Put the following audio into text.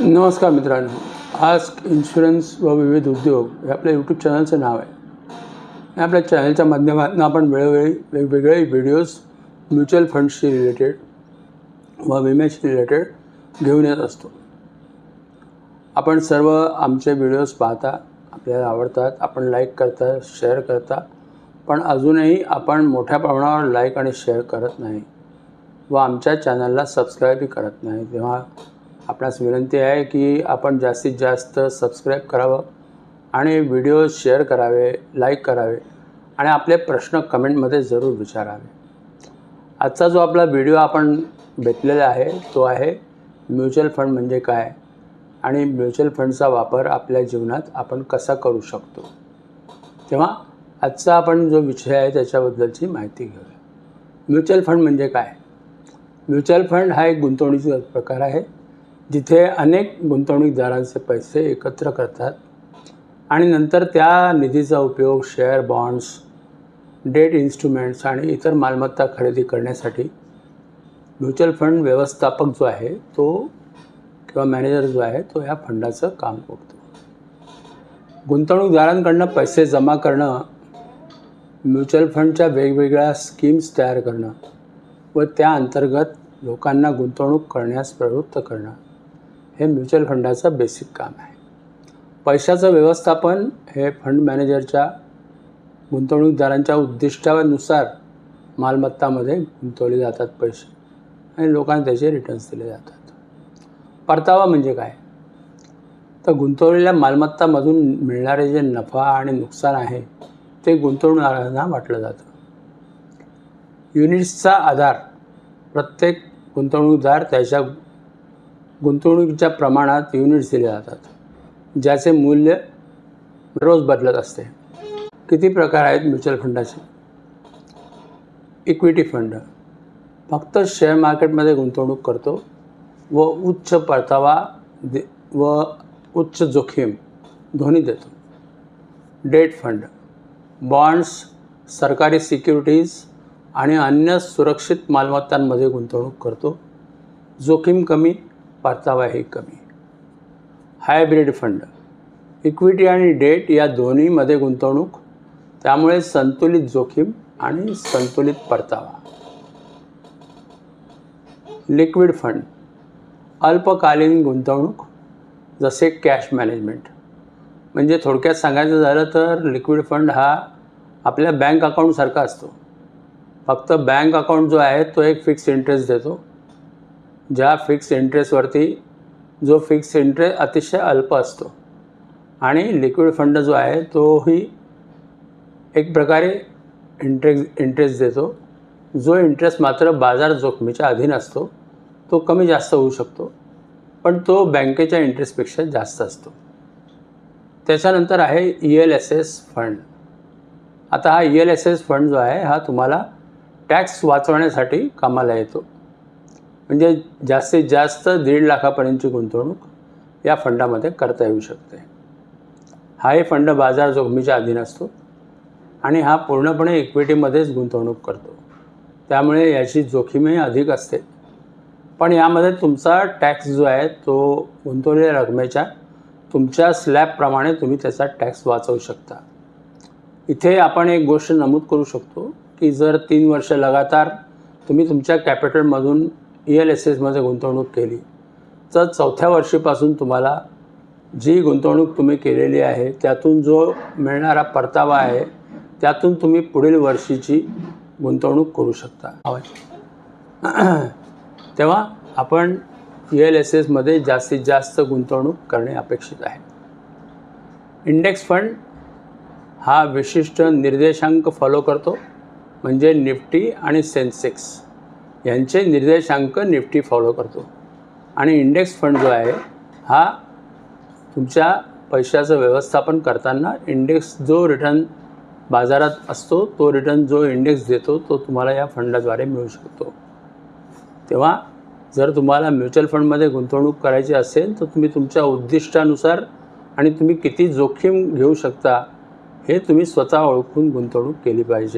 नमस्कार मित्रांनो ask insurance व विविध उद्योग हे आपल्या यूट्यूब चॅनलचं नाव आहे. आपल्या चॅनलच्या माध्यमातून आपण वेळोवेळी वेगवेगळे व्हिडिओज म्युच्युअल फंड्सशी रिलेटेड व विम्याशी रिलेटेड घेऊन येत असतो. आपण सर्व आमचे व्हिडिओज पाहता आपल्याला आवडतात आपण लाईक करता शेअर करता पण अजूनही आपण मोठ्या प्रमाणावर लाईक आणि शेअर करत नाही व आमच्या चॅनलला सबस्क्राईबही करत नाही. तेव्हा आपणास विनंती आहे की आपण जास्तीत जास्त सबस्क्राईब करावं आणि व्हिडिओ शेअर करावे लाईक करावे आणि आपले प्रश्न कमेंटमध्ये जरूर विचारावे. आजचा जो आपला व्हिडिओ आपण भेटलेला आहे तो आहे म्युच्युअल फंड म्हणजे काय आणि म्युच्युअल फंडचा वापर आपल्या जीवनात आपण कसा करू शकतो? तेव्हा आजचा आपण जो विषय आहे त्याच्याबद्दलची माहिती घेऊया. म्युच्युअल फंड म्हणजे काय? म्युच्युअल फंड हा एक गुंतवणुकीचा प्रकार आहे. जिथे अनेक गुंतवणूकदारांचे पैसे एकत्र करतात आणि नंतर त्या निधीचा उपयोग शेअर बॉन्ड्स डेट इन्स्ट्रुमेंट्स आणि इतर मालमत्ता खरेदी करण्यासाठी म्युच्युअल फंड व्यवस्थापक जो आहे तो किंवा मॅनेजर जो आहे तो या फंडाचं काम करतो. गुंतवणूकदारांकडनं पैसे जमा करणं म्युच्युअल फंडच्या वेगवेगळ्या स्कीम्स तयार करणं व त्या अंतर्गत लोकांना गुंतवणूक करण्यास प्रवृत्त करणं हे म्युच्युअल फंडाचं बेसिक काम आहे. पैशाचं व्यवस्थापन हे फंड मॅनेजरच्या गुंतवणूकदारांच्या उद्दिष्टानुसार मालमत्तामध्ये गुंतवले जातात पैसे आणि लोकांना त्याचे रिटर्न्स दिले जातात. परतावा म्हणजे काय? तर गुंतवलेल्या मालमत्तामधून मिळणारे जे नफा आणि नुकसान आहे ते गुंतवणूकदारांना वाटलं जातं. युनिट्सचा आधार प्रत्येक गुंतवणूकदार त्याच्या गुंतवणुकीच्या प्रमाणात युनिट्स दिले जातात ज्याचे मूल्य रोज बदलत असते. किती प्रकार आहेत म्युच्युअल फंडाचे? Equity fund. फक्त शेअर मार्केटमध्ये गुंतवणूक करतो व उच्च परतावा दे व उच्च जोखीम दोन्ही देतो. Debt fund. बॉन्ड्स सरकारी सिक्युरिटीज आणि अन्य सुरक्षित मालमत्तांमध्ये गुंतवणूक करतो. जोखीम कमी परतावाही कमी. हायब्रिड फंड इक्विटी आणि डेट या दोन्हीमध्ये गुंतवणूक त्यामुळे संतुलित जोखीम आणि संतुलित परतावा. लिक्विड फंड अल्पकालीन गुंतवणूक जसे कॅश मॅनेजमेंट म्हणजे थोडक्यात सांगायचं झालं तर लिक्विड फंड हा आपल्या बँक अकाउंटसारखा असतो. फक्त बँक अकाउंट जो आहे तो एक फिक्स इंटरेस्ट देतो. ज्या फिक्स इंटरेस्टवरती जो फिक्स इंटरेस्ट अतिशय अल्प असतो. आणि लिक्विड फंड जो आहे तोही एक प्रकारे इंटरेस्ट इंटरेस्ट देतो. जो इंटरेस्ट मात्र बाजार जोखमीच्या अधीन असतो तो कमी जास्त होऊ शकतो. पण तो बँकेच्या इंटरेस्टपेक्षा जास्त असतो. त्याच्यानंतर आहे E L S S fund आता हा E L S S fund जो आहे हा तुम्हाला टॅक्स वाचवण्यासाठी कामाला येतो. म्हणजे जास्तीत जास्त दीड लाखापर्यंतची गुंतवणूक या फंडामध्ये करता येऊ शकते. हाही फंड बाजार जोखमीच्या अधीन असतो आणि हा पूर्णपणे इक्विटीमध्येच गुंतवणूक करतो. त्यामुळे याची जोखीमही अधिक असते. पण यामध्ये तुमचा टॅक्स जो आहे तो गुंतवलेल्या रकमेच्या तुमच्या स्लॅबप्रमाणे तुम्ही त्याचा टॅक्स वाचवू शकता. इथे आपण एक गोष्ट नमूद करू शकतो की जर तीन वर्ष लगातार तुम्ही तुमच्या कॅपिटलमधून ई एल एस एसमध्ये गुंतवणूक केली. तर चौथ्या वर्षीपासून तुम्हाला जी गुंतवणूक तुम्ही केलेली आहे त्यातून जो मिळणारा परतावा आहे त्यातून तुम्ही पुढील वर्षीची गुंतवणूक करू शकता. तेव्हा आपण ई एल एस एसमध्ये जास्तीत जास्त गुंतवणूक करणे अपेक्षित आहे. इंडेक्स फंड हा विशिष्ट निर्देशांक फॉलो करतो म्हणजे निफ्टी आणि सेन्सेक्स. यांचे निर्देशांक निफ्टी फॉलो करतो. आणि इंडेक्स फंड जो आहे हा तुमच्या पैशाचं व्यवस्थापन करताना इंडेक्स जो रिटर्न बाजारात असतो तो रिटर्न जो इंडेक्स देतो तो तुम्हाला या फंडाद्वारे मिळू शकतो. तेव्हा जर तुम्हाला म्युच्युअल फंडमध्ये गुंतवणूक करायची असेल तर तुम्ही तुमच्या उद्दिष्टानुसार आणि तुम्ही किती जोखीम घेऊ शकता हे तुम्ही स्वतः ओळखून गुंतवणूक केली पाहिजे.